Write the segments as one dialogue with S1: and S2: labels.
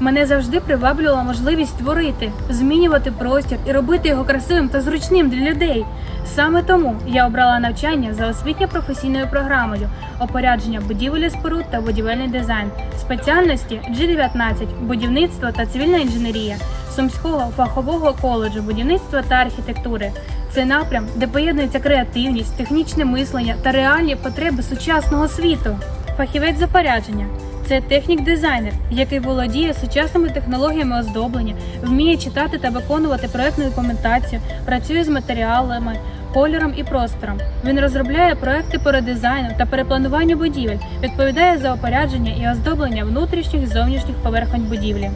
S1: Мене завжди приваблювала можливість творити, змінювати простір і робити його красивим та зручним для людей. Саме тому я обрала навчання за освітньо-професійною програмою опорядження будівель споруд та будівельний дизайн, спеціальності G19 будівництво та цивільна інженерія Сумського фахового коледжу будівництва та архітектури. Це напрям, де поєднується креативність, технічне мислення та реальні потреби сучасного світу. Фахівець з опорядження це технік-дизайнер, який володіє сучасними технологіями оздоблення, вміє читати та виконувати проектну документацію, працює з матеріалами, кольором і простором. Він розробляє проекти по редизайну та переплануванню будівель, відповідає за опорядження і оздоблення внутрішніх і зовнішніх поверхонь будівлі.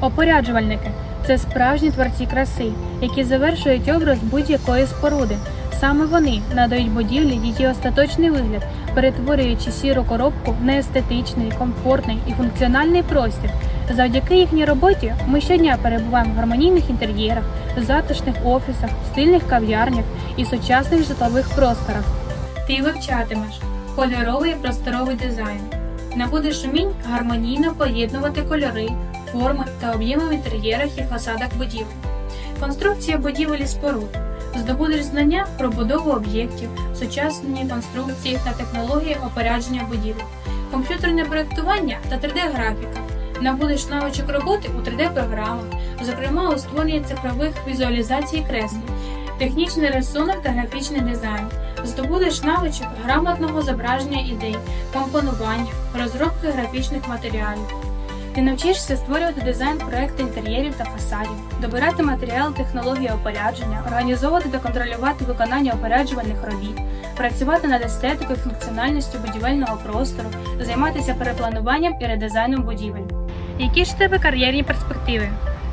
S1: Опоряджувальники це справжні творці краси, які завершують образ будь-якої споруди. Саме вони надають будівлі її остаточний вигляд, перетворюючи сіру коробку на естетичний, комфортний і функціональний простір. Завдяки їхній роботі ми щодня перебуваємо в гармонійних інтер'єрах, затишних офісах, стильних кав'ярнях і сучасних житлових просторах. Ти вивчатимеш кольоровий і просторовий дизайн. Набудеш умінь гармонійно поєднувати кольори, форми та об'єми в інтер'єрах і фасадах будівель. Конструкція будівель і споруд. Здобудеш знання про будову об'єктів, сучасні конструкції та технології опорядження будівель, комп'ютерне проєктування та 3D-графіка. Набудеш навичок роботи у 3D-програмах, зокрема у створенні цифрових візуалізацій креслень, технічний рисунок та графічний дизайн. Здобудеш навичок грамотного зображення ідей, компонування, розробки графічних матеріалів. Ти навчишся створювати дизайн проекти інтер'єрів та фасадів, добирати матеріали технології опорядження, організовувати та контролювати виконання опоряджувальних робіт, працювати над естетикою функціональністю будівельного простору, займатися переплануванням і редизайном будівель. Які ж тебе кар'єрні перспективи?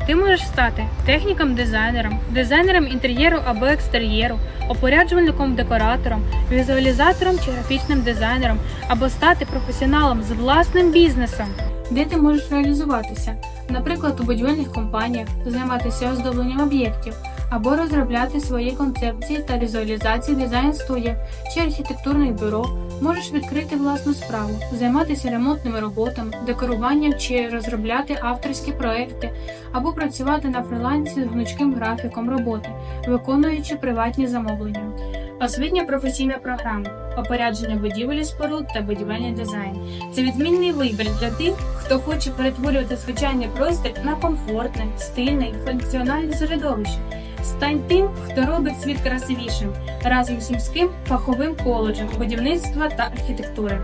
S1: Ти можеш стати техніком-дизайнером, дизайнером інтер'єру або екстер'єру, опоряджувальником-декоратором, візуалізатором чи графічним дизайнером, або стати професіоналом з власним бізнесом. Де ти можеш реалізуватися? Наприклад, у будівельних компаніях, займатися оздобленням об'єктів, або розробляти свої концепції та візуалізації дизайн-студіях чи архітектурних бюро, можеш відкрити власну справу, займатися ремонтними роботами, декоруванням чи розробляти авторські проекти, або працювати на фрилансі з гнучким графіком роботи, виконуючи приватні замовлення. Освітня професійна програма, опорядження будівель споруд та будівельний дизайн. Це відмінний вибір для тих, хто хоче перетворювати звичайний простір на комфортне, стильне і функціональне середовище. Стань тим, хто робить світ красивішим разом з сільським фаховим коледжем будівництва та архітектури.